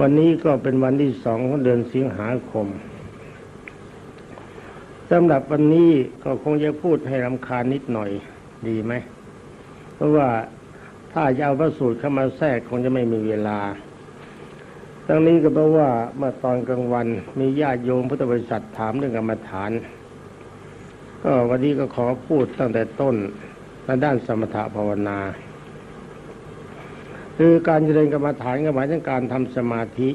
วันนี้ก็เป็นวันที่สองของเดือนสิงหาคมสำหรับวันนี้ก็คงจะพูดให้รำคาญนิดหน่อยดีไหม เพราะว่าถ้าจะเอาพระสูตรเข้ามาแทรกคงจะไม่มีเวลา ทั้งนี้ก็เพราะว่าเมื่อตอนกลางวันมีญาติโยมพุทธบริษัทถามเรื่องกรรมฐาน ก็วันนี้ก็ขอพูดตั้งแต่ต้นในด้านสมถะภาวนา คือการเจริญกรรมฐานก็หมายถึงการทำสมาธิ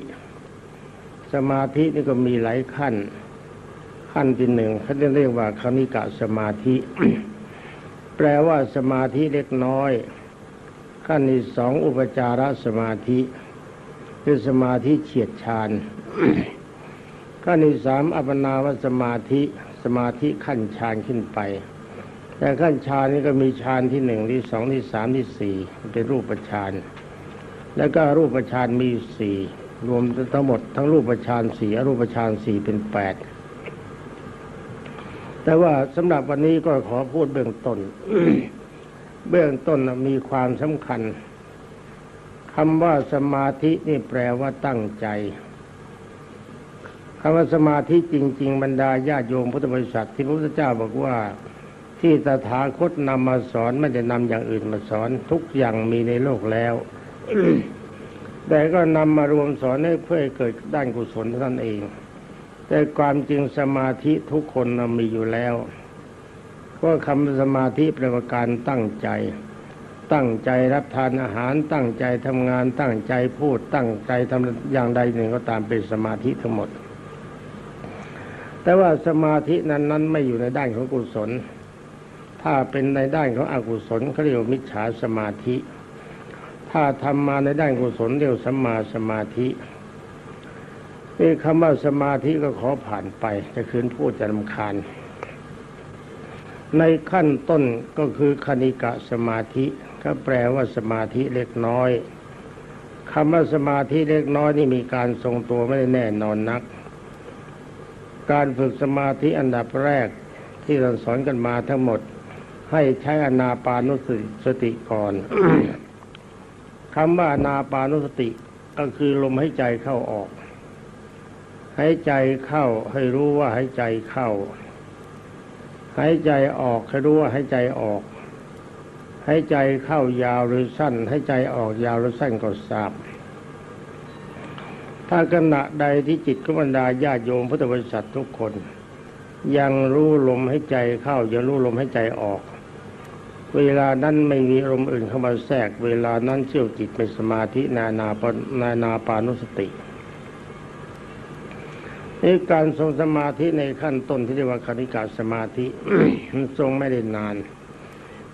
สมาธินี่ก็มีหลายขั้น ขั้นที่หนึ่งเขาเรียกว่าคณิกะสมาธิ แปลว่าสมาธิเล็กน้อย ขั้นที่สองอุปจารสมาธิ คือสมาธิเฉียดฌานขั้นที่สามอัปนาวสมาธิสมาธิขั้นฌานขึ้นไป แต่ขั้นฌานนี่ก็มีฌานที่หนึ่งที่สองที่สามที่สี่เป็นรูปฌาน แล้วก็รูปฌานมีสี่รวมทั้งหมดทั้งรูปฌานสี่อรูปฌานสี่เป็นแปดแต่ว่าสำหรับวันนี้ก็ขอพูดเบื้องต้น เบื้องต้นมีความสำคัญคำว่าสมาธินี่แปลว่าตั้งใจคำว่าสมาธิจริง ๆ บรรดาญาโยมพุทธบริษัทที่พระพุทธเจ้าบอกว่าที่ตถาคตนำมาสอนไม่ได้นำอย่างอื่นมาสอน ทุกอย่างมีในโลกแล้ว แต่ก็นำมารวมสอนให้เพื่อให้เกิดด้านกุศลท่านั้นเอง แต่ความจริงสมาธิทุกคนมีอยู่แล้วเพราะคำสมาธิแปลว่าการตั้งใจ ตั้งใจรับทานอาหาร ตั้งใจทำงาน ตั้งใจพูด ตั้งใจทำอย่างใดหนึ่งก็ตามเป็นสมาธิทั้งหมด แต่ว่าสมาธินั้นนั้นไม่อยู่ในด้านของกุศล ถ้าเป็นในด้านของอกุศลเขาเรียกมิจฉาสมาธิ ถ้าทำมาในด้านกุศลเรียกสัมมาสมาธินี่คำว่าสมาธิก็ขอผ่านไปจะคืนพูดจะลำคาญ ในขั้นต้นก็คือคณิกะสมาธิก็แปลว่าสมาธิเล็กน้อยคำว่าสมาธิเล็กน้อยนี่มีการทรงตัวไม่ได้แน่นอนนัก การฝึกสมาธิอันดับแรกที่เราสอนกันมาทั้งหมด ให้ใช้อนาปานุสติก่อน คำว่านาปานุสติก็คือลมให้ใจเข้าออก ให้ใจเข้าให้รู้ว่าให้ใจเข้า ให้ใจออกให้รู้ว่าให้ใจออก ให้ใจเข้ายาวหรือสั้น ให้ใจออกยาวหรือสั้นก็ทราบถ้าขณะใดที่จิตขบรรดาญาโยมพุทธบริษัททุกคน ยังรู้ลมให้ใจเข้ายังรู้ลมให้ใจออก เวลานั้นไม่มีลมอื่นเข้ามาแทรก เวลานั้นเชี่ยวจิตเป็นสมาธินานาปนานาปานุสตินี่การทรงสมาธิในขั้นต้นที่เรียกว่าคณิกาสมาธิทรงไม่ได้นาน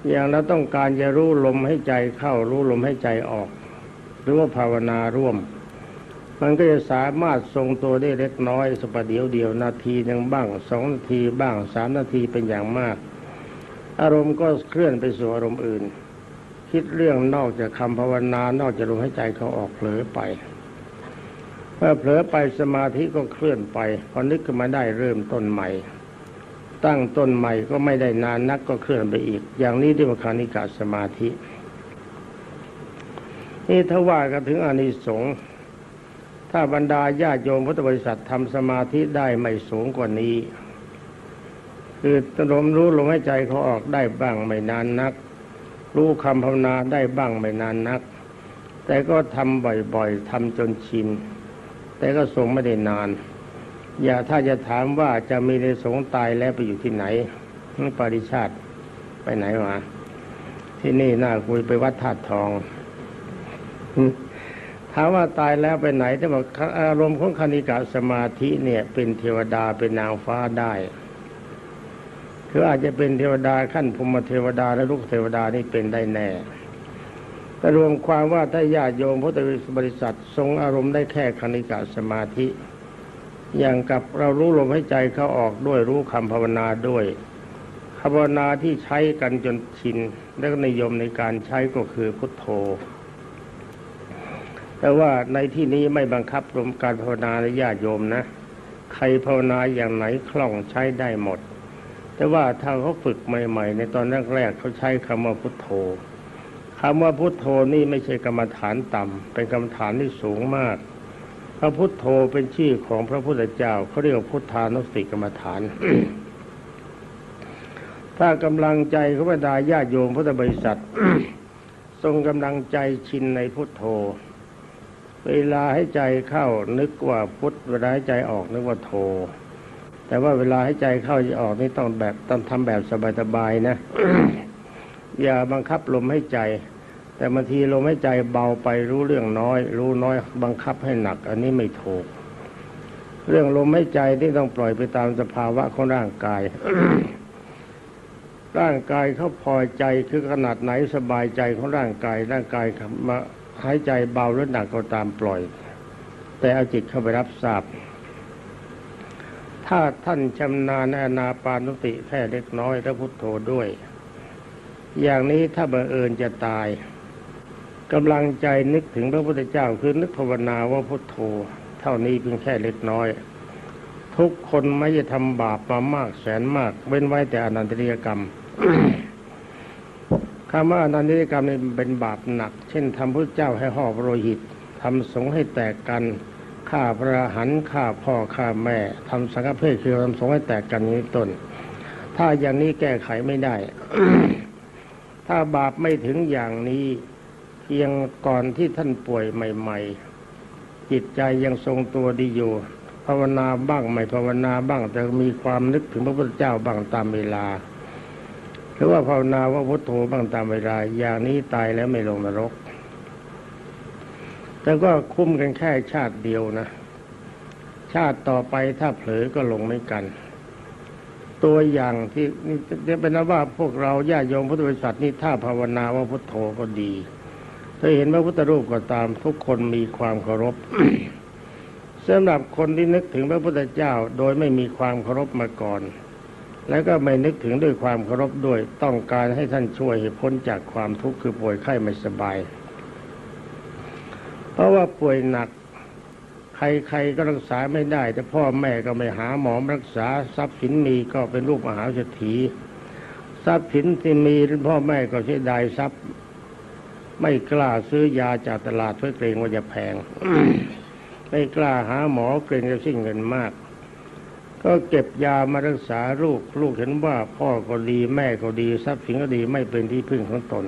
อย่างเราต้องการจะรู้ลมให้ใจเข้ารู้ลมให้ใจออก หรือว่าภาวนาร่วม มันก็จะสามารถทรงตัวได้เล็กน้อยสประเดียวเดียวนาทีหนึ่งบ้างสองนาทีบ้างสามนาทีเป็นอย่างมาก อารมณ์ก็เคลื่อนไปสู่อารมณ์อื่น คิดเรื่องนอกจากคำภาวนานอกจากลมให้ใจเขาออกเผลอไปเมื่อเผลอไปสมาธิก็เคลื่อนไปพอนึกขึ้นมาได้เริ่มต้นใหม่ ตั้งต้นใหม่ก็ไม่ได้นานนักก็เคลื่อนไปอีก อย่างนี้เรียกว่าคานิกาสมาธินี่ถ้าว่ากันถึงอานิสงส์ถ้าบรรดาญาโยมพุทธบริษัททำสมาธิได้ไม่สูงกว่านี้ คือลมรู้ลมหายใจเขาออกได้บ้างไม่นานนัก รู้คำภาวนาได้บ้างไม่นานนัก แต่ก็ทำบ่อยๆทำจนชิน แต่ก็ทรงไม่ได้นาน อย่าถ้าจะถามว่าจะมีในสงตายแล้วไปอยู่ที่ไหนปริชาติไปไหนวะที่นี่น่าคุยไปวัดธาตุทองถามว่าตายแล้วไปไหนแต่บอกอารมณ์ของคณิกาสมาธิเนี่ย เป็นเทวดาเป็นนางฟ้าได้ คืออาจจะเป็นเทวดาขั้นพรมเทวดาและลูกเทวดานี่เป็นได้แน่แต่รวมความว่าถ้าญาติโยมพุทธบริษัททรงอารมณ์ได้แค่คณิกาสมาธิ อย่างกับเรารู้ลมให้ใจเขาออกด้วยรู้คำภาวนาด้วยคำภาวนาที่ใช้กันจนชิน และนิยมในการใช้ก็คือพุทโธ แต่ว่าในที่นี้ไม่บังคับรวมการภาวนาในญาติโยมนะ ใครภาวนาอย่างไหนคล่องใช้ได้หมด แต่ว่าถ้าเขาฝึกใหม่ ๆ ในตอนแรกๆเขาใช้คำว่าพุทโธคำว่าพุทโธนี่ไม่ใช่กรรมฐานต่ำเป็นกรรมฐานที่สูงมาก พระพุทโธเป็นชื่อของพระพุทธเจ้าเขาเรียกว่าพุทธานุสติกรรมฐาน ถ้ากำลังใจของบรรดาญาโยมพุทธบริษัททรงกำลังใจชินในพุทโธ เวลาให้ใจเข้านึกว่าพุทเวลาให้ใจออกนึกว่าโธ แต่ว่าเวลาให้ใจเข้าจะออกนี่ต้องแบบต้องทำแบบสบายๆนะ อย่าบังคับลมให้ใจ แต่บางทีลมให้ใจเบาไปรู้เรื่องน้อย รู้น้อยบังคับให้หนัก อันนี้ไม่ถูก เรื่องลมให้ใจที่ต้องปล่อยไปตามสภาวะของร่างกายร่างกายเขาพอใจคือขนาดไหนสบายใจของร่างกาย ร่างกายมาหายใจเบาหรือหนักก็ตามปล่อย แต่เอาจิตเข้าไปรับทราบ ถ้าท่านชำนาญในอนาปานุติแค่เล็กน้อยแล้วพุทโธด้วย อย่างนี้ถ้าบังเอิญจะตายกำลังใจนึกถึงพระพุทธเจ้าคือนึกภาวนาว่าพุทโธ เท่านี้เพียงแค่เล็กน้อย ทุกคนไม่จะทำบาปมามากแสนมาก เว้นไว้แต่อนันตริยกรรมคำว่าอนันตริยกรรมนี่เป็นบาปหนัก เช่นทำพระเจ้าให้ห่อพระโลหิตทำสงให้แตกกัน ฆ่าพระหันฆ่าพ่อฆ่าแม่ทำสังฆเพศคือทำสงฆ์ให้แตกกันนี้ต้น ถ้าอย่างนี้แก้ไขไม่ได้ ถ้าบาปไม่ถึงอย่างนี้เพียงก่อนที่ท่านป่วยใหม่ ๆ จิตใจยังทรงตัวดีอยู่ภาวนาบ้างไม่ภาวนาบ้าง แต่มีความนึกถึงพระพุทธเจ้าบ้างตามเวลา หรือว่าภาวนาว่าพุทโธบ้างตามเวลา อย่างนี้ตายแล้วไม่ลงนรก แต่ก็คุ้มกันแค่ชาติเดียวนะ ชาติต่อไปถ้าเผลอก็ลงไม่กัน ตัวอย่างที่นี่เป็นนว่าพวกเราญาติโยมพุทธบริษัทนี่ถ้าภาวนาว่าพุทโธก็ดีถ้าเห็นพระพุทธรูปก็ตามทุกคนมีความเคารพสำหรับคนที่นึกถึงพระพุทธเจ้าโดยไม่มีความเคารพมาก่อน แล้วก็ไม่นึกถึงด้วยความเคารพด้วยต้องการให้ท่านช่วยให้พ้นจากความทุกข์คือป่วยไข้ไม่สบาย เพราะว่าป่วยหนัก ใครๆก็รักษาไม่ได้ แต่พ่อแม่ก็ไม่หาหมอรักษาทรัพย์สินมีก็เป็นลูกมหาเศรษฐีทรัพย์สินที่มีพ่อแม่ก็เสียดายทรัพย์ ไม่กล้าซื้อยาจากตลาดเพื่อเกรงว่าจะแพงไม่กล้าหาหมอเกรงจะสิ้นเงินมากก็เก็บยามารักษาลูก ลูกเห็นว่าพ่อก็ดีแม่ก็ดีทรัพย์สินก็ดีไม่เป็นที่พึ่งของตน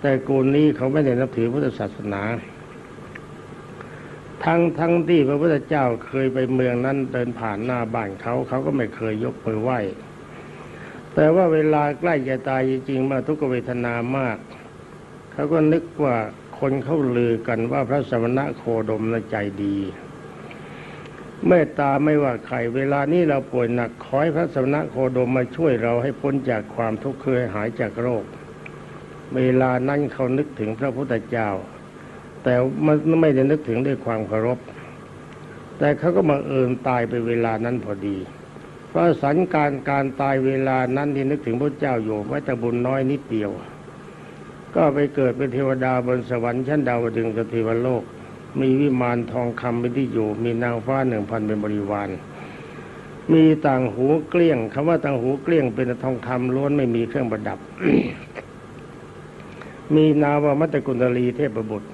แต่กูนี้เขาไม่ได้นับถือพุทธศาสนา ทั้งทั้งที่พระพุทธเจ้าเคยไปเมืองนั้นเดินผ่านหน้าบ้านเขาเขาก็ไม่เคยยกมือไหว้ แต่ว่าเวลาใกล้จะตายจริงๆมื่อทุกขเวทนามาก เขาก็นึกว่าคนเขาลือกันว่าพระสมณะโคดมนะใจดีเมตตาไม่ว่าใครเวลานี้เราป่วยหนักขอให้พระสมณะโคดมมาช่วยเราให้พ้นจากความทุกข์เคือให้หายจากโรค เวลานั้นเขานึกถึงพระพุทธเจ้า แต่มันไม่ได้นึกถึงด้วยความเคารพ แต่เขาก็มาเอิญตายไปเวลานั้นพอดี เพราะสัญการการตายเวลานั้นที่นึกถึงพระเจ้าอยู่ไว้แต่บุญน้อยนิดเดียว ก็ไปเกิดเป็นเทวดาบนสวรรค์ชั้นดาวดึงสเทวโลก มีวิมานทองคำเป็นที่อยู่ มีนางฟ้าหนึ่งพันเป็นบริวาร มีต่างหูเกลี้ยงคำว่าต่างหูเกลี้ยงเป็นทองคำล้วนไม่มีเครื่องประดับ มีนาวามัตตกุณลีเทพบุตร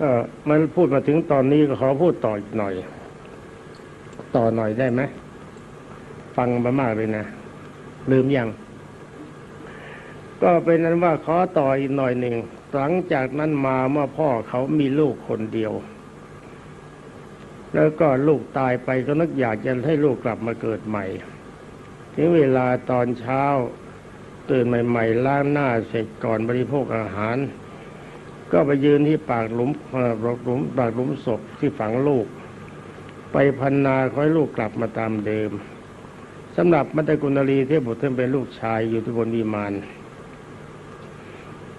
ก็มันพูดมาถึงตอนนี้ก็ขอพูดต่ออีกหน่อย ต่อหน่อยได้ไหมฟังมามากเลยนะ ลืมยัง ก็เป็นนั้นว่าขอต่ออีกหน่อยหนึ่งหลังจากนั้นมาเมื่อพ่อเขามีลูกคนเดียว แล้วก็ลูกตายไปก็นึกอยากจะให้ลูกกลับมาเกิดใหม่ถึงเวลาตอนเช้าตื่นใหม่ ๆ ล้างหน้าเสร็จก่อนบริโภคอาหาร ก็ไปยืนที่ปากหลุมปากหลุมปากหลุมศพที่ฝังลูก ไปพันนาขอให้ลูกกลับมาตามเดิมสำหรับมัตตกุณลีเทพบุตรท่านเป็นลูกชายอยู่ที่บนวิมาน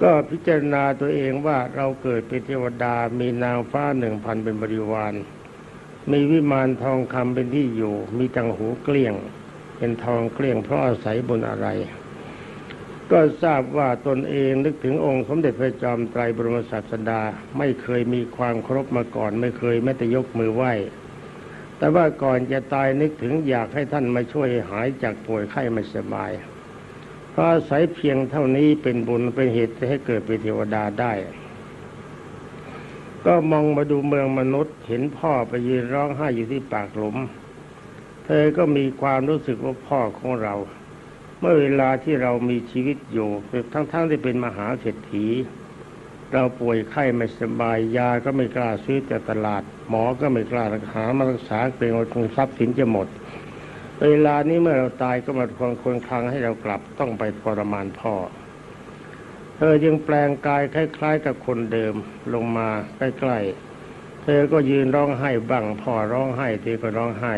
ก็พิจารณาตัวเองว่าเราเกิดเป็นเทวดามีนางฟ้าหนึ่งพันเป็นบริวาร มีวิมานทองคำเป็นที่อยู่ มีตังหูเกลี้ยง เป็นทองเกลี้ยงเพราะอาศัยบนอะไร ก็ทราบว่าตนเองนึกถึงองค์สมเด็จพระจอมไตรบรมศาสดา ไม่เคยมีความเคารพมาก่อน ไม่เคยแม้แต่ยกมือไหว้ แต่ว่าก่อนจะตายนึกถึงอยากให้ท่านมาช่วยหายจากป่วยไข้ไม่สบาย เพราะอาศัยเพียงเท่านี้เป็นบุญเป็นเหตุให้เกิดเป็นเทวดาได้ ก็มองมาดูเมืองมนุษย์ เห็นพ่อไปยืนร้องไห้อยู่ที่ปากหลุม เธอก็มีความรู้สึกว่าพ่อของเรา เมื่อเวลาที่เรามีชีวิตอยู่ทั้งๆทที่เป็นมหาเศรษฐี เราป่วยไข้ไม่สบายยาก็ไม่กล้าซื้อจากตลาด หมอก็ไม่กล้ารักษามารักษาเกรงว่าทรัพย์สินจะหมด เวลานี้เมื่อเราตายก็มาทวงคนคลังให้เรากลับต้องไปทรมานพ่อเธอยังแปลงกายคล้าย ๆ กับคนเดิมลงมาใกล้ๆเธอก็ยืนร้องไห้บ้างพ่อร้องไห้เธอก็ร้องไห้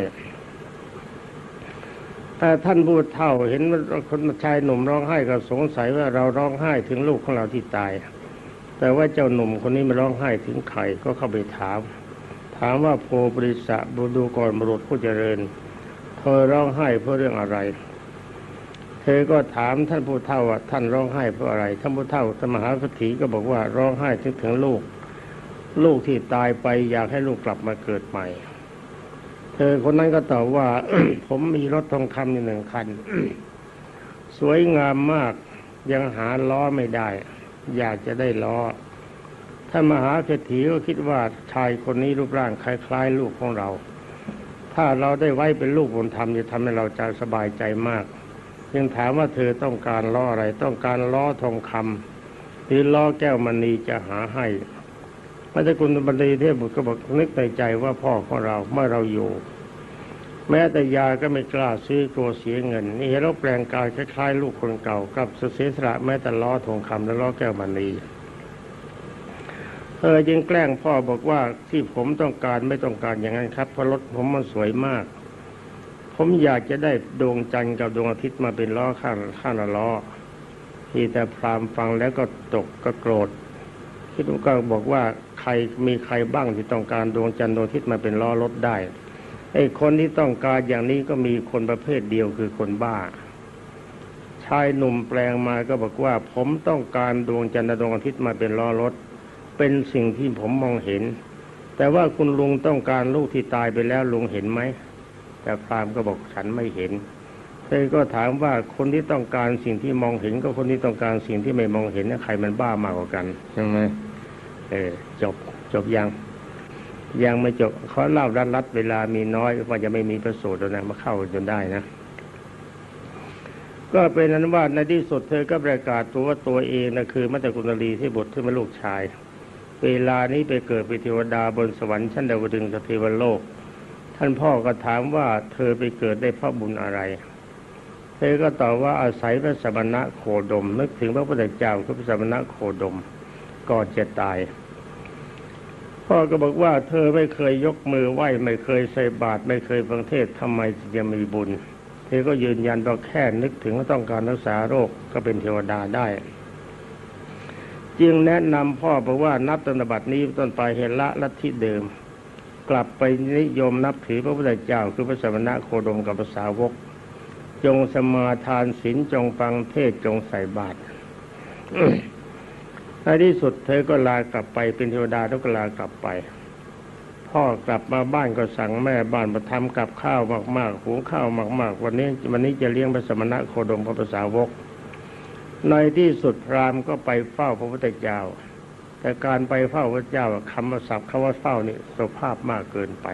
แต่ท่านผู้เฒ่าเห็นคนชายหนุ่มร้องไห้ก็สงสัยว่าเราร้องไห้ถึงลูกของเราที่ตาย แต่ว่าเจ้าหนุ่มคนนี้มาร้องไห้ถึงใครก็เข้าไปถาม ถามว่าโพบริษะบุดูกรบุรุษผู้เจริญ เธอร้องไห้เพราะเรื่องอะไร เธอก็ถามท่านผู้เฒ่าว่าท่านร้องไห้เพราะอะไร ท่านผู้เฒ่าสมหาสถีก็บอกว่าร้องไห้ถึงถึงลูก ลูกที่ตายไปอยากให้ลูกกลับมาเกิดใหม่ เธอคนนั้นก็ตอบว่า ผมมีรถทองคำอยู่หนึ่งคัน สวยงามมากยังหาล้อไม่ได้ อยากจะได้ล้อท่ามหาเศรษฐีก็คิดว่าชายคนนี้รูปร่างคล้ายๆ ลูกของเรา ถ้าเราได้ไว้เป็นลูกบุญธรรมจะทำให้เราใจสบายใจมากยังถามว่าเธอต้องการล้ออะไร ต้องการล้อทองคำหรือล้อแก้วมณีจะหาให้ พระเจ้าคุณบันดีเทพบุตรก็บอกนึกในใจว่าพ่อของเราเมื่อเราอยู่ แม้แต่ยาก็ไม่กล้าซื้อกลัวเสียเงิน นี่เราแปลงกายคล้ายๆลูกคนเก่ากับเสียสละแม้แต่ล้อทองคำและล้อแก้วมณีเธอจึงแกล้งพ่อบอกว่าที่ผมต้องการไม่ต้องการอย่างนั้นครับเพราะรถผมมันสวยมาก ผมอยากจะได้ดวงจันทร์กับดวงอาทิตย์มาเป็นล้อข้างข้างละล้อที่แต่พรามฟังแล้วก็ตกก็โกรธคิดว่าก็บอกว่า ใครมีใครบ้างที่ต้องการดวงจันทร์ดวงอาทิตย์มาเป็นล้อรถได้ไอ้คนที่ต้องการอย่างนี้ก็มีคนประเภทเดียวคือคนบ้า ชายหนุ่มแปลงมาก็บอกว่า ผมต้องการดวงจันทร์ดวงอาทิตย์มาเป็นล้อรถ เป็นสิ่งที่ผมมองเห็น แต่ว่าคุณลุงต้องการลูกที่ตายไปแล้วลุงเห็นไหมแต่พรามก็บอกฉันไม่เห็นเธอก็ถามว่าคนที่ต้องการสิ่งที่มองเห็นกับคนที่ต้องการสิ่งที่ไม่มองเห็นใครมันบ้ามากกว่ากันใช่ไหม เออจบจบยัง ยังไม่จบเขาเล่ารัดรัดเวลามีน้อยว่าจะไม่มีประสูตรแล้วนะมาเข้าจนได้นะ ก็เป็นนั้นว่าในที่สุดเธอก็ประกาศตัวว่าตัวเองนะคือมัตตกุณลีที่บุตรที่เป็นลูกชาย เวลานี้ไปเกิดเป็นเทวดาบนสวรรค์ชั้นดาวดึงส์กับเทวโลก ท่านพ่อก็ถามว่าเธอไปเกิดได้เพราะบุญอะไรเธอก็ตอบว่าอาศัยพระสมณะโคดมนึกถึงพระพุทธเจ้าคือพระสมณะโคดม ก่อนจะตาย พ่อก็บอกว่า เธอไม่เคยยกมือไหว้ไม่เคยใส่บาตรไม่เคยฟังเทศน์ทำไมจะมีบุญ เธอก็ยืนยันว่าแค่นึกถึงว่าต้องการรักษาโรคก็เป็นเทวดาได้จึงแนะนำพ่อบอกว่านับตนบัตินี้ต้นไปเห็นละลัทธิเดิม กลับไปนิยมนับถือพระพุทธเจ้าคือพระสมณะโคดมกับภาษาวก จงสมาทานศีลจงฟังเทศจงใส่บาตร ในที่สุดเธอก็ลากลับไปเป็นเทวดาแล้วก็ลากลับไป พ่อกลับมาบ้านก็สั่งแม่บ้านมาทำกับข้าวมากๆหุงข้าวมาก ๆ วันนี้วันนี้จะเลี้ยงพระสมณะโคดมกับภาษาวก ในที่สุดพราหมณ์ก็ไปเฝ้าพระพุทธเจ้า แต่การไปเฝ้าพระเจ้าคำว่าศัพท์คำว่าเฝ้านี่สุภาพมากเกินไป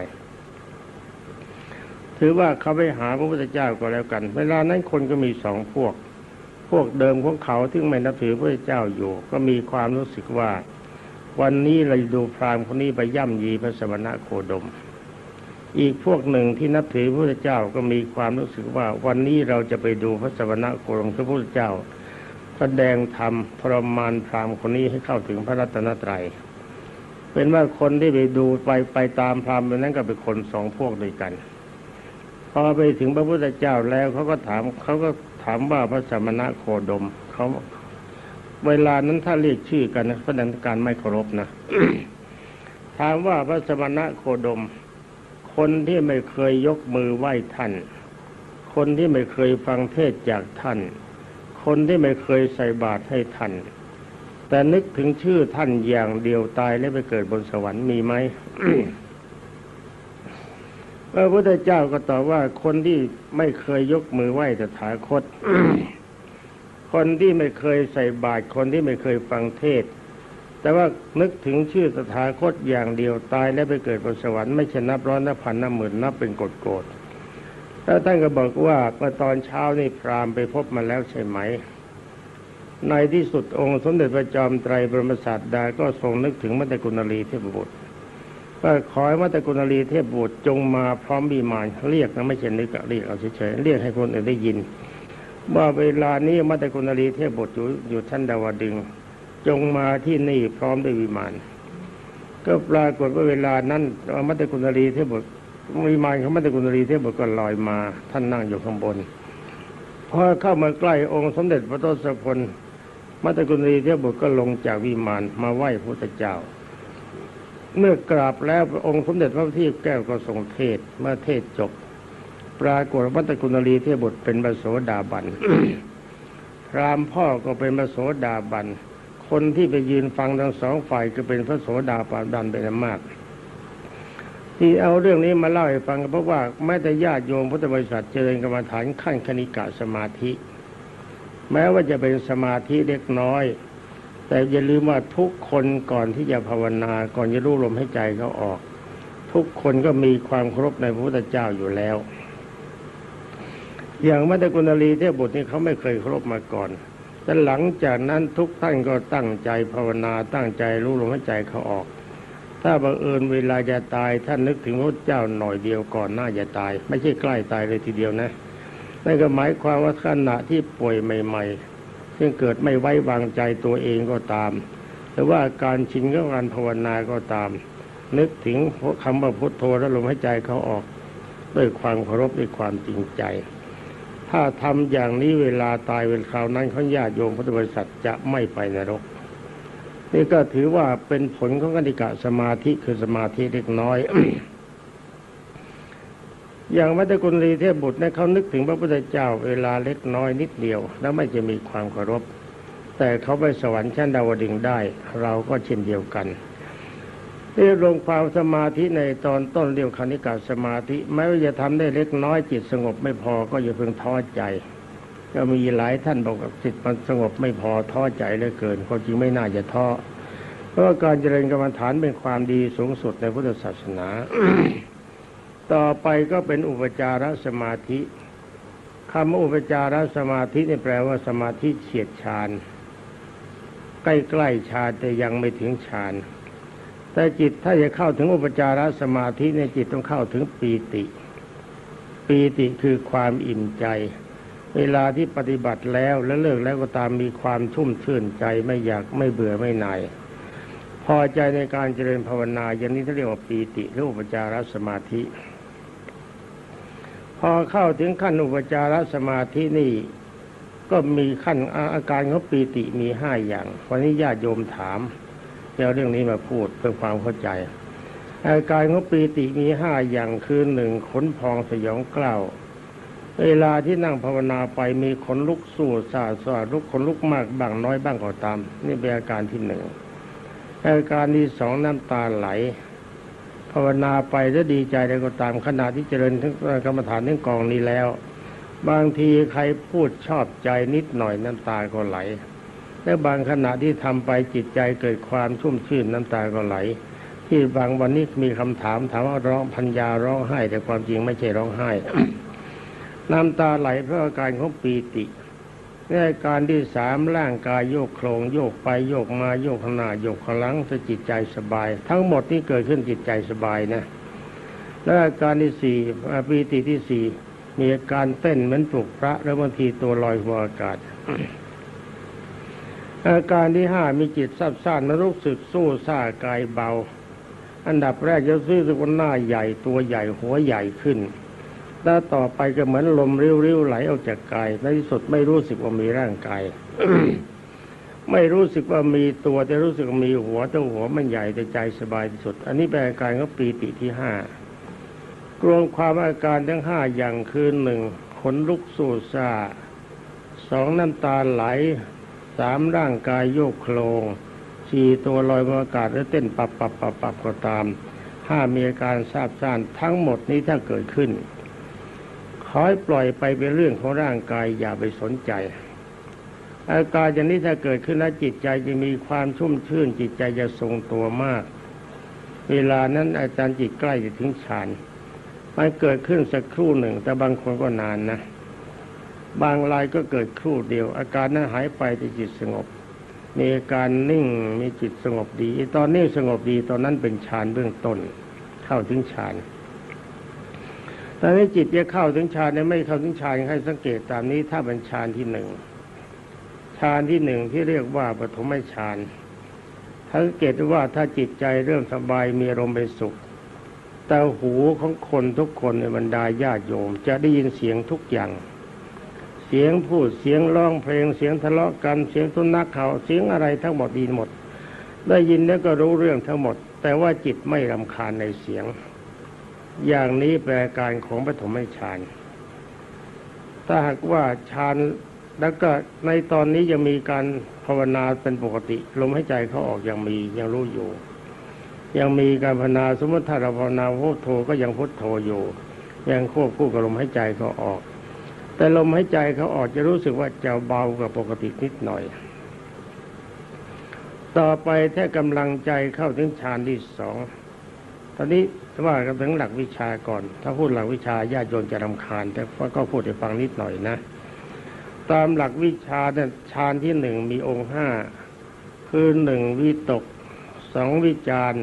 ถือว่าเขาไปหาพระพุทธเจ้าก็แล้วกัน เวลานั้นคนก็มีสองพวก พวกเดิมของเขาที่ไม่นับถือพระเจ้าอยู่ ก็มีความรู้สึกว่า วันนี้เราดูพราหมณ์คนนี้ไปย่ำยีพระสมณะโคดม อีกพวกหนึ่งที่นับถือพระเจ้าก็มีความรู้สึกว่า วันนี้เราจะไปดูพระสมณะโคดมพระพุทธเจ้า แสดงธรรมทรมานพราหมณ์คนนี้ให้เข้าถึงพระรัตนตรัย เป็นว่าคนที่ไปดูไปไปตามพราหมณ์นั้นก็เป็นคนสองพวกด้วยกันพอไปถึงพระพุทธเจ้าแล้วเขาก็ถามเขาก็ ถามว่าพระสมณะโคดมเขาเวลานั้นถ้าเรียกชื่อกันนะแสดงการไม่เคารพนะถามว่าพระสมณะโคดม คนที่ไม่เคยยกมือไหว้ท่าน คนที่ไม่เคยฟังเทศจากท่าน คนที่ไม่เคยใส่บาตรให้ท่าน แต่นึกถึงชื่อท่านอย่างเดียวตายแล้วไปเกิดบนสวรรค์มีไหม พระพุทธเจ้าก็ตอบว่าคนที่ไม่เคยยกมือไหว้ตถาคต คนที่ไม่เคยใส่บาตรคนที่ไม่เคยฟังเทศ แต่ว่านึกถึงชื่อตถาคตอย่างเดียวตายแล้วไปเกิดบนสวรรค์ไม่ใช่นับร้อยนับพันนับหมื่นนับเป็นกฎโกรธแล้วท่านก็บอกว่าเมื่อตอนเช้านี่พราหมณ์ไปพบมาแล้วใช่ไหม ในที่สุดองค์สมเด็จพระจอมไตรบรมศาสดาก็ทรงนึกถึงมัตตกุณลีเทพบุตร ว่าขอให้มัตตกุณลีเทพบุตรจงมาพร้อมบีมานเรียกนะไม่ใช่นึกอะเรียกเอาเฉยๆเรียกให้คนอื่นได้ยิน ว่าเวลานี้มัตตกุณลีเทพบุตรอยู่อยู่ท่านดาวดึง จงมาที่นี่พร้อมด้วยวิมานก็ปรากฏว่าเวลานั้นมัตตกุณลีเทพบุตรวิมานของมัตตกุณลีเทพบุตรก็ลอยมา ท่านนั่งอยู่ข้างบนพอเข้ามาใกล้องค์สมเด็จพระทศพลมัตตกุณลีเทพบุตรก็ลงจากวิมานมาไหว้พระพุทธเจ้า เมื่อกราบแล้วองค์สมเด็จพระที่แก้วก็ทรงเทศเมื่อเทศจบ ปรากฏว่ามัตกุณลีเทพบุตรเป็นพระโสดาบันพรามพ่อก็เป็นพระโสดาบัน คนที่ไปยืนฟังทั้งสองฝ่ายก็เป็นพระโสดาบันเป็นอันมาก ที่เอาเรื่องนี้มาเล่าให้ฟังก็เพราะว่าแม้แต่ญาติโยมพุทธบริษัทเจริญกรรมฐานขั้นคณิกะสมาธิ แม้ว่าจะเป็นสมาธิเล็กน้อย แต่อย่าลืมว่าทุกคนก่อนที่จะภาวนาก่อนจะรู้ลมให้ใจเขาออก ทุกคนก็มีความเคารพในพระพุทธเจ้าอยู่แล้ว อย่างมัตตกุณลีเทพบุตรนี่เขาไม่เคยเคารพมาก่อนแต่หลังจากนั้นทุกท่านก็ตั้งใจภาวนาตั้งใจรู้ลมหายใจเขาออก ถ้าบังเอิญเวลาจะตายท่านนึกถึงพระเจ้าหน่อยเดียวก่อนหน้าจะตาย ไม่ใช่ใกล้ตายเลยทีเดียวนะนั่นก็หมายความว่าขณะที่ป่วยใหม่ๆ ซึ่งเกิดไม่ไว้วางใจตัวเองก็ตาม หรือว่าการชินกับการภาวนาก็ตาม นึกถึงคำว่าพุทโธแล้วลมหายใจเขาออกด้วยความเคารพด้วยความจริงใจ ถ้าทำอย่างนี้เวลาตายเวลาคราวนั้นเขาญาติโยมพุทธบริษัทจะไม่ไปนรก นี่ก็ถือว่าเป็นผลของกติกะสมาธิคือสมาธิเล็กน้อย อย่างมัตตกุลีเทพบุตรเนี่ยเขานึกถึงพระพุทธเจ้าเวลาเล็กน้อยนิดเดียว แล้วไม่จะมีความเคารพ แต่เขาไปสวรรค์ชั้นดาวดึงได้ เราก็เช่นเดียวกันเรียกลงความสมาธิในตอนต้นเรียกคณิกาสมาธิแม้ว่าจะทำได้เล็กน้อยจิตสงบไม่พอก็อย่าเพิ่งท้อใจ ก็มีหลายท่านบอกว่าจิตมันสงบไม่พอท้อใจเหลือเกินความจริงไม่น่าจะท้อเพราะการเจริญกรรมฐานเป็นความดีสูงสุดในพุทธศาสนา ต่อไปก็เป็นอุปจารสมาธิคำว่าอุปจารสมาธินี่แปลว่าสมาธิเฉียดฌานใกล้ๆฌานแต่ยังไม่ถึงฌานแต่จิตถ้าจะเข้าถึงอุปจารสมาธิในจิตต้องเข้าถึงปีติ ปีติคือความอิ่มใจ เวลาที่ปฏิบัติแล้วและเลิกแล้วก็ตามมีความชุ่มชื่นใจไม่อยากไม่เบื่อไม่หน่ายพอใจในการเจริญภาวนาอย่างนี้เขาเรียกว่าปีติหรืออุปจารสมาธิ พอเข้าถึงขั้นอุปจารสมาธินี่ก็มีขั้นอาการของปีติมีห้าอย่าง วันนี้ญาติโยมถามเอาเรื่องนี้มาพูดเพื่อความเข้าใจ อาการของปีติมีห้าอย่างคือหนึ่งขนพองสยองกล้าวเวลาที่นั่งภาวนาไปมีขนลุกสู้ซาซาลุกขนลุกมากบ้างน้อยบ้างก็ตาม นี่เป็นอาการที่หนึ่งอาการที่สองน้ำตาไหล ภาวนาไปจะดีใจใดก็ตามขณะที่เจริญทั้งกรรมฐานทั้งกองนี้แล้ว บางทีใครพูดชอบใจนิดหน่อยน้ำตาก็ไหล และบางขณะที่ทำไปจิตใจเกิดความชุ่มชื่นน้ำตาก็ไหล ที่บางวันนี้มีคำถามถามว่าร้องพัญญาร้องไห้ แต่ความจริงไม่ใช่ร้องไห้ น้ำตาไหลเพราะอาการของปีติ ในอาการที่สามร่างกายโยกโครงโยกไปโยกมาโยกข้างหน้าโยกขลังจะจิตใจสบาย ทั้งหมดที่เกิดขึ้นจิตใจสบายนะและอาการที่สี่ปีติที่สี่มีอาการเต้นเหมือนปลุกพระแล้วบางทีตัวลอยหัวอากาศ อาการที่ห้ามีจิตซับซ่านมรู้สึกสู้ซ่ากายเบา อันดับแรกจะรู้สึกว่าหน้าใหญ่ตัวใหญ่หัวใหญ่ขึ้น แล้วต่อไปก็เหมือนลมริ้วๆไหลออกจากกายในที่สุดไม่รู้สึกว่ามีร่างกายไม่รู้สึกว่ามีตัวแต่รู้สึกมีหัวแต่หัวมันใหญ่แต่ใจสบายที่สุด อันนี้เป็นอาการของปีติที่ห้ารวมความอาการทั้งห้าอย่างคือหนึ่งขนลุกสู้ซาสองน้ำตาไหลสามร่างกายโยกโครงสี่ตัวลอยบนอากาศหรือเต้นปับปับปับปับก็ตามห้ามีอาการทราบซ่านทั้งหมดนี้ถ้าเกิดขึ้น ขอให้ปล่อยไปเป็นเรื่องของร่างกายอย่าไปสนใจ อาการอย่างนี้ถ้าเกิดขึ้นแล้วจิตใจจะมีความชุ่มชื่น จิตใจจะทรงตัวมาก เวลานั้นอาจารย์จิตใกล้จะถึงฌานมันเกิดขึ้นสักครู่หนึ่ง แต่บางคนก็นานนะ บางรายก็เกิดครู่เดียว อาการนั้นหายไปแต่จิตสงบ มีอาการนิ่งมีจิตสงบดี ตอนนี้สงบดีตอนนั้นเป็นฌานเบื้องต้นเข้าถึงฌาน ตอนนี้จิตจะเข้าถึงฌานเนี่ยไม่เข้าถึงฌานให้สังเกตตามนี้ ถ้าเป็นฌานที่หนึ่งฌานที่หนึ่งที่เรียกว่าปฐมฌานสังเกตว่าถ้าจิตใจเริ่มสบายมีอารมณ์เป็นสุข แต่หูของคนทุกคนในบรรดาญาติโยม จะได้ยินเสียงทุกอย่าง เสียงพูดเสียงร้องเพลงเสียงทะเลาะกันเสียงทุนักเขาเสียงอะไรทั้งหมดดีหมด ได้ยินแล้วก็รู้เรื่องทั้งหมด แต่ว่าจิตไม่รำคาญในเสียง อย่างนี้แปลการของปฐมฌานถ้าหากว่าฌานแล้วก็ในตอนนี้ยังมีการภาวนาเป็นปกติ ลมหายใจเขาออกยังมียังรู้อยู่ ยังมีการภาวนาสมมติถ้าเราภาวนาพุทโธก็ยังพุทโธอยู่ ยังควบคู่กับลมหายใจเขาออก แต่ลมหายใจเขาออกจะรู้สึกว่าจะเบากว่าปกตินิดหน่อย ต่อไปถ้ากำลังใจเข้าถึงฌานที่สอง อนนี้ว่ากันถึงหลักวิชาก่อน ถ้าพูดหลักวิชาญาติโยมจะรำคาญ แต่ก็พูดให้ฟังนิดหน่อยนะ ตามหลักวิชาเนี่ยฌานที่หนึ่งมีองค์ห้าคือหนึ่งวิตกสองวิจาร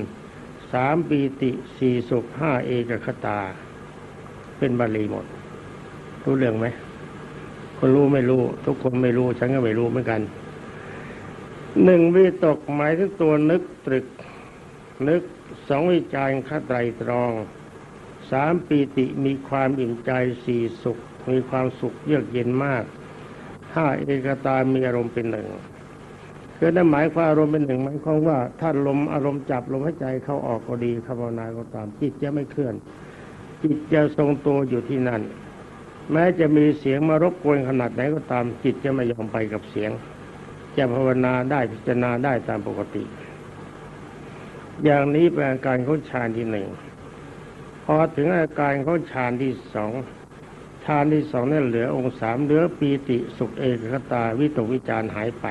สามปีติสี่สุขห้าเอกคตา เป็นบาลีหมด รู้เรื่องไหมคนรู้ไม่รู้ ทุกคนไม่รู้ ฉันก็ไม่รู้เหมือนกันหนึ่งวิตกหมายถึงตัวนึกตรึกนึก สองวิจารคไตรตรองสามปีติมีความอิ่มใจสี่สุข มีความสุขเยือกเย็นมากห้าเอกตามีอารมณ์เป็นหนึ่งคือนั่นหมายความอารมณ์เป็นหนึ่งหมายความว่าถ้าลมอารมณ์จับลมหายใจเข้าออกก็ดีคำภาวนาก็ตามจิตจะไม่เคลื่อน จิตจะทรงตัวอยู่ที่นั่น แม้จะมีเสียงมารบกวนขนาดไหนก็ตามจิตจะไม่ยอมไปกับเสียง จะภาวนาได้พิจารณาได้ตามปกติ อย่างนี้เป็นอาการของฌานที่หนึ่งพอถึงอาการของฌานที่สองฌานที่สองนั่นเหลือองค์สามเหลือปีติสุขเอกคตาวิตกวิจารหายไป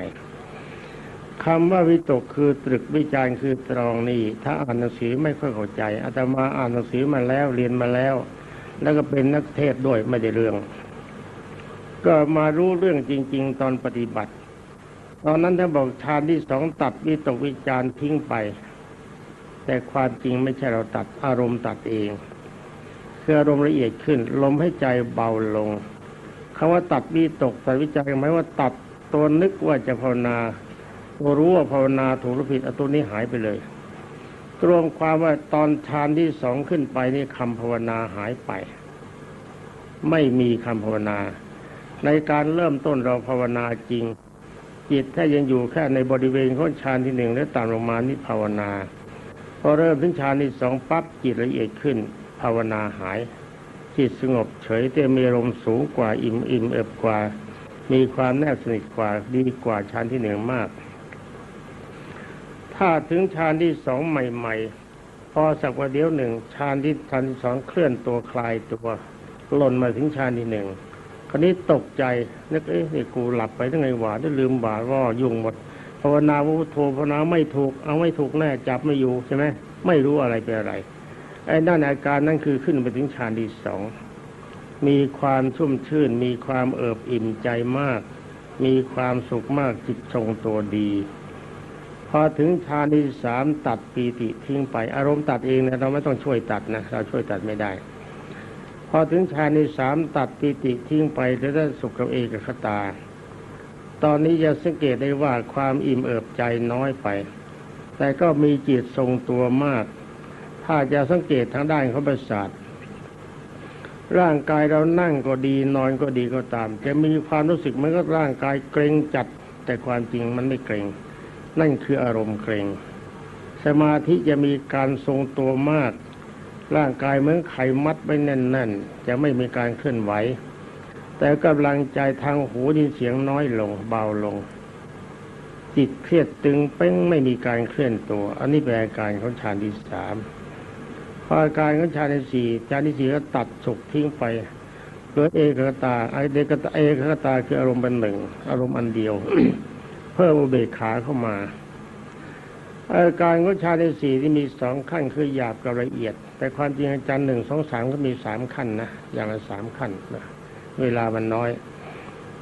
คำว่าวิตกคือตรึกวิจารคือตรองนี่ถ้าอ่านหนังสือไม่ค่อยเข้าใจอาตมาอ่านหนังสือมาแล้วเรียนมาแล้ว แล้วก็เป็นนักเทศด้วยไม่ได้เรื่อง ก็มารู้เรื่องจริง ๆ ตอนปฏิบัติ ตอนนั้นท่านบอกฌานที่สองตัดวิตกวิจารทิ้งไป แต่ความจริงไม่ใช่เราตัดอารมณ์ตัดเองคืออารมณ์ละเอียดขึ้น ลมให้ใจเบาลงคำว่าตัดวิตกตัดวิจัยหมายว่าตัดตัวนึกว่าจะภาวนาตัวรู้ว่าภาวนาถูกหรือผิดอตัวนี้หายไปเลยรวมความว่าตอนฌานที่สองขึ้นไปนี่คำภาวนาหายไป ไม่มีคำภาวนา ในการเริ่มต้นเราภาวนาจริง จิตถ้ายังอยู่แค่ในบริเวณของฌานที่หนึ่งและต่ำลงมานี่ภาวนา พอเริ่มถึงฌานที่สองปั๊บจิตละเอียดขึ้น ภาวนาหาย จิตสงบเฉยแต่มีอารมสูงกว่าอิ่มอิ่มเอิบกว่า มีความแนบสนิทกว่าดีกว่าฌานที่หนึ่งมาก ถ้าถึงฌานที่สองใหม่ ๆ พอสักว่าเดียวหนึ่งฌานที่ฌานที่สองเคลื่อนตัวคลายตัวหล่นมาถึงฌานที่หนึ่งคราวนี้ตกใจนึกเอ๊ะนี่กูหลับไปตั้งไงหวาได้ลืมบาว่ายุ่งหมด ภาวนาพุทโธภาวนาไม่ถูก เอาไม่ถูกแน่จับไม่อยู่ใช่ไหมไม่รู้อะไรเป็นอะไรไอ้นั่นอาการนั่นคือขึ้นไปถึงฌานที่สองมีความชุ่มชื่น มีความเอิบอิ่มใจมาก มีความสุขมากจิตทรงตัวดี พอถึงฌานที่สามตัดปีติทิ้งไป อารมณ์ตัดเองนะเราไม่ต้องช่วยตัดนะเราช่วยตัดไม่ได้ พอถึงฌานที่สามตัดปีติทิ้งไปแล้วได้สุขกับเอกคตา ตอนนี้จะสังเกตได้ว่าความอิ่มเอิบใจน้อยไป แต่ก็มีจิตทรงตัวมาก ถ้าจะสังเกตทางด้านของประสาทร่างกายเรานั่งก็ดีนอนก็ดีก็ตาม จะมีความรู้สึกมันก็ร่างกายเกรงจัด แต่ความจริงมันไม่เกรง นั่นคืออารมณ์เกรงสมาธิจะมีการทรงตัวมาก ร่างกายเหมือนไขมัดไว้แน่นๆจะไม่มีการเคลื่อนไหว แต่กำลังใจทางหูดินเสียงน้อยลง เบาลง จิตเครียดตึงเป้งไม่มีการเคลื่อนตัว อันนี้เป็นอาการของฌานที่สามพออาการของฌานที่สี่ฌานที่สี่ก็ตัดสุขทิ้งไปเกิดเอกคตาไอเดกตาเอกคตาคืออารมณ์เป็นหนึ่งอารมณ์อันเดียว เพิ่มอุเบกขาเข้ามาอาการของฌานในสี่ที่มีสองขั้นคือหยาบกับละเอียด แต่ความจริงอาจารย์หนึ่งสองสามก็มีสามขั้นนะอย่างละสามขั้นนะ เวลามันน้อย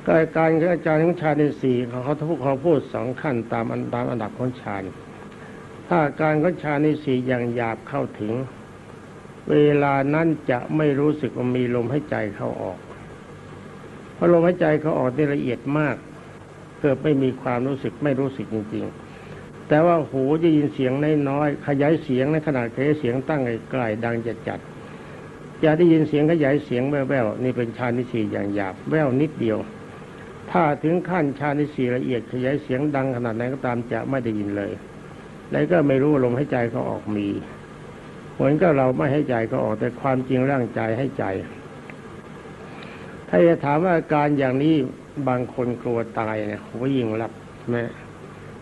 ก็อาการของอาจารย์ของฌานในสี่เขาเขาพูดเขาพูดสองขั้นตามอันตามอันดับของฌานถ้าการของฌานในสี่อย่างหยาบเข้าถึง เวลานั้นจะไม่รู้สึกว่ามีลมให้ใจเข้าออกเพราะลมหายใจเขาออกได้ละเอียดมาก เกิดไม่มีความรู้สึกไม่รู้สึกจริง ๆ แต่ว่าหูจะยินเสียงน้อยๆขยายเสียงในขนาดขยายเสียงตั้งไกลๆดังจัดจัด จะได้ยินเสียงขยายเสียงแว่วๆนี่เป็นชานิสีอย่างหยาบแว่วนิดเดียว ถ้าถึงขั้นชานิสีละเอียดขยายเสียงดังขนาดไหนก็ตามจะไม่ได้ยินเลย แล้วก็ไม่รู้ลมหายใจเขาออกมีเหมือนก็เราไม่ให้ใจเขาออกแต่ความจริงร่างใจให้ใจ ถ้าจะถามว่าอาการอย่างนี้บางคนกลัวตายเนี่ยผมยิ่งรับแม้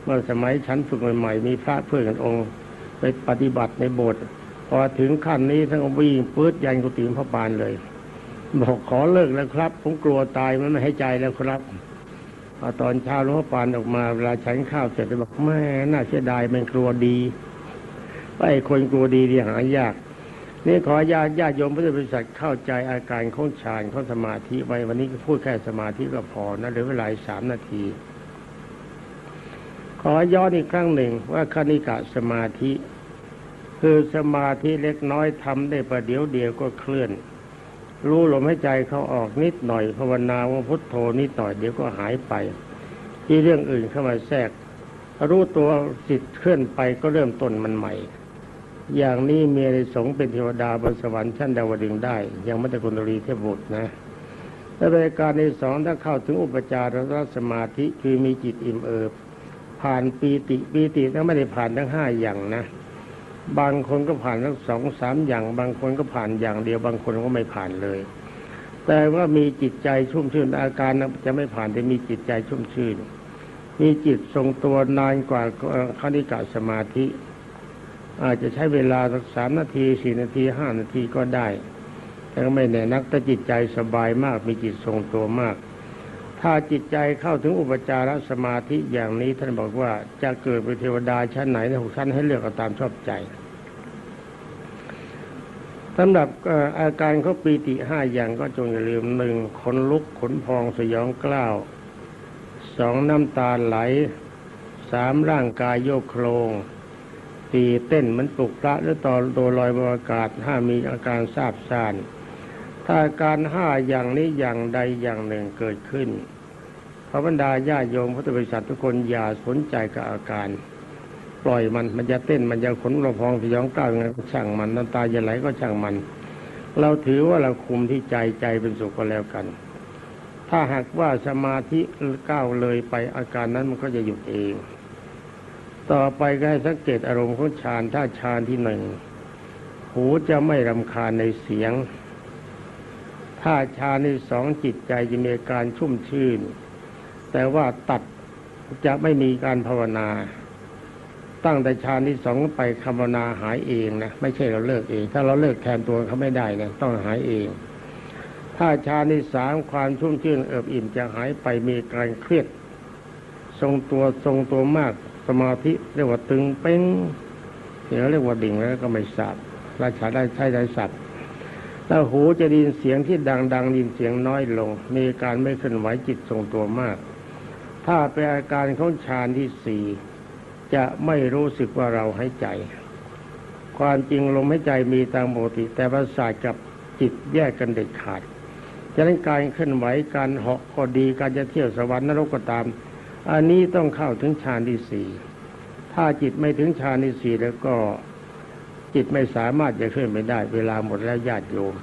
เมื่อสมัยฉันฝึกใหม่ๆมีพระเพื่อนกันองค์ ไปปฏิบัติในโบสถ์ พอถึงขั้นนี้ทั้งวิ่งปื๊ดยันกุฏิพระปานเลย บอกขอเลิกแล้วครับ ผมกลัวตายมันไม่ให้ใจแล้วครับพอตอนเช้าหลวงพ่อปานออกมาเวลาฉันข้าวเสร็จบอกแม่น่าเสียดายมันกลัวดีไอ้คนกลัวดีที่หายาก นี่ขอญาติญาติโยมพุทธบริษัทเข้าใจอาการของฌานของสมาธิไว้วันนี้ก็พูดแค่สมาธิก็พอนะเหลือเวลาสามนาที ขอย้อนอีกครั้งหนึ่งว่าคณิกะสมาธิ คือสมาธิเล็กน้อยทำได้ประเดี๋ยวเดียวก็เคลื่อน รู้ลมหายใจเขาออกนิดหน่อยภาวนาว่าพุทโธนิดหน่อยเดี๋ยวก็หายไปที่เรื่องอื่นเข้ามาแทรก รู้ตัวจิตเคลื่อนไปก็เริ่มต้นมันใหม่ อย่างนี้มีในสงเป็นเทวดาบนสวรรค์ชั้นดาวดึงได้ ยังไม่ตะกุณรีเทพบุตรนะและรายการในสองถ้าเข้าถึงอุปจารสมาธิคือมีจิตอิ่มเอิบผ่านปีติปีติถ้าไม่ได้ผ่านทั้งห้าอย่างนะ บางคนก็ผ่านทั้งสองสามอย่าง บางคนก็ผ่านอย่างเดียว บางคนก็ไม่ผ่านเลย แต่ว่ามีจิตใจชุ่มชื่นอาการจะไม่ผ่านแต่มีจิตใจชุ่มชื่น มีจิตทรงตัวนานกว่าคณิกะสมาธิ อาจจะใช้เวลาสักสามนาทีสี่นาทีห้านาทีก็ได้แต่ก็ไม่แน่นักแต่จิตใจสบายมาก มีจิตทรงตัวมาก ถ้าจิตใจเข้าถึงอุปจารสมาธิอย่างนี้ท่านบอกว่าจะเกิดเป็นเทวดาชั้นไหนในหกชั้นให้เลือกเอาตามชอบใจสำหรับอาการเขาปีติห้าอย่างก็จงอย่าลืมหนึ่งขนลุกขนพองสยองกล้าวสองน้ำตาไหลสามร่างกายโยกโครงสี่เต้นเหมันปลุกพระหรือตอนตัวลอยบนอากาศห้ามีอาการทราบซ่าน ถ้าการห้าอย่างนี้อย่างใดอย่างหนึ่งเกิดขึ้นพระบรรดาญาโยมพุทธบริษัททุกคนอย่าสนใจกับอาการ ปล่อยมันมันจะเต้นมันจะขนระพองสยองกล้าวยังไงก็ช่างมันน้ำตาจะไหลก็ช่างมัน เราถือว่าเราคุมที่ใจใจเป็นสุขก็แล้วกัน ถ้าหากว่าสมาธิก้าวเลยไปอาการนั้นมันก็จะหยุดเอง ต่อไปก็ให้สังเกตอารมณ์ของฌานถ้าฌานที่หนึ่งหูจะไม่รำคาญในเสียง ถ้าฌาในสองจิตใจจะมีการชุ่มชื่น แต่ว่าตัดจะไม่มีการภาวนา ตั้งแต่ฌานที่สองไปคำภาวนาหายเองนะไม่ใช่เราเลิกเอง ถ้าเราเลิกแทนตัวเขาไม่ได้นะต้องหายเอง ถ้าฌานที่สามความชุ่มชื่นเอิบอิ่มจะหายไปมีการเครียดทรงตัวทรงตัวมากสมาธิเรียกว่าตึงเป้งเดี๋ยวเรียกว่าดิ่งแล้วก็ไม่สับราชาได้ใช้ได้สับ แล้วหูจะดินเสียงที่ดังดังดินเสียงน้อยลง มีการไม่เคลื่อนไหวจิตทรงตัวมาก ถ้าเป็นอาการของฌานที่สี่จะไม่รู้สึกว่าเราหายใจ ความจริงลมหายใจมีตามปกติ แต่ประสาทกับจิตแยกกันเด็ดขาดฉะนั้นการเคลื่อนไหวการเหาะก็ดีการจะเที่ยวสวรรค์นรกก็ตาม อันนี้ต้องเข้าถึงฌานที่สี่ถ้าจิตไม่ถึงฌานที่สี่แล้วก็ จิตไม่สามารถจะเคลื่อนไปได้ เวลาหมดแล้วญาติโยม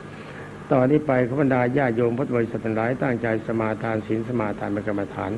ตอนนี้ไปขบรรดาญาติโยมพุทธบริษัททั้งหลายตั้งใจสมาทานศีลสมาทานเป็นกรรมฐาน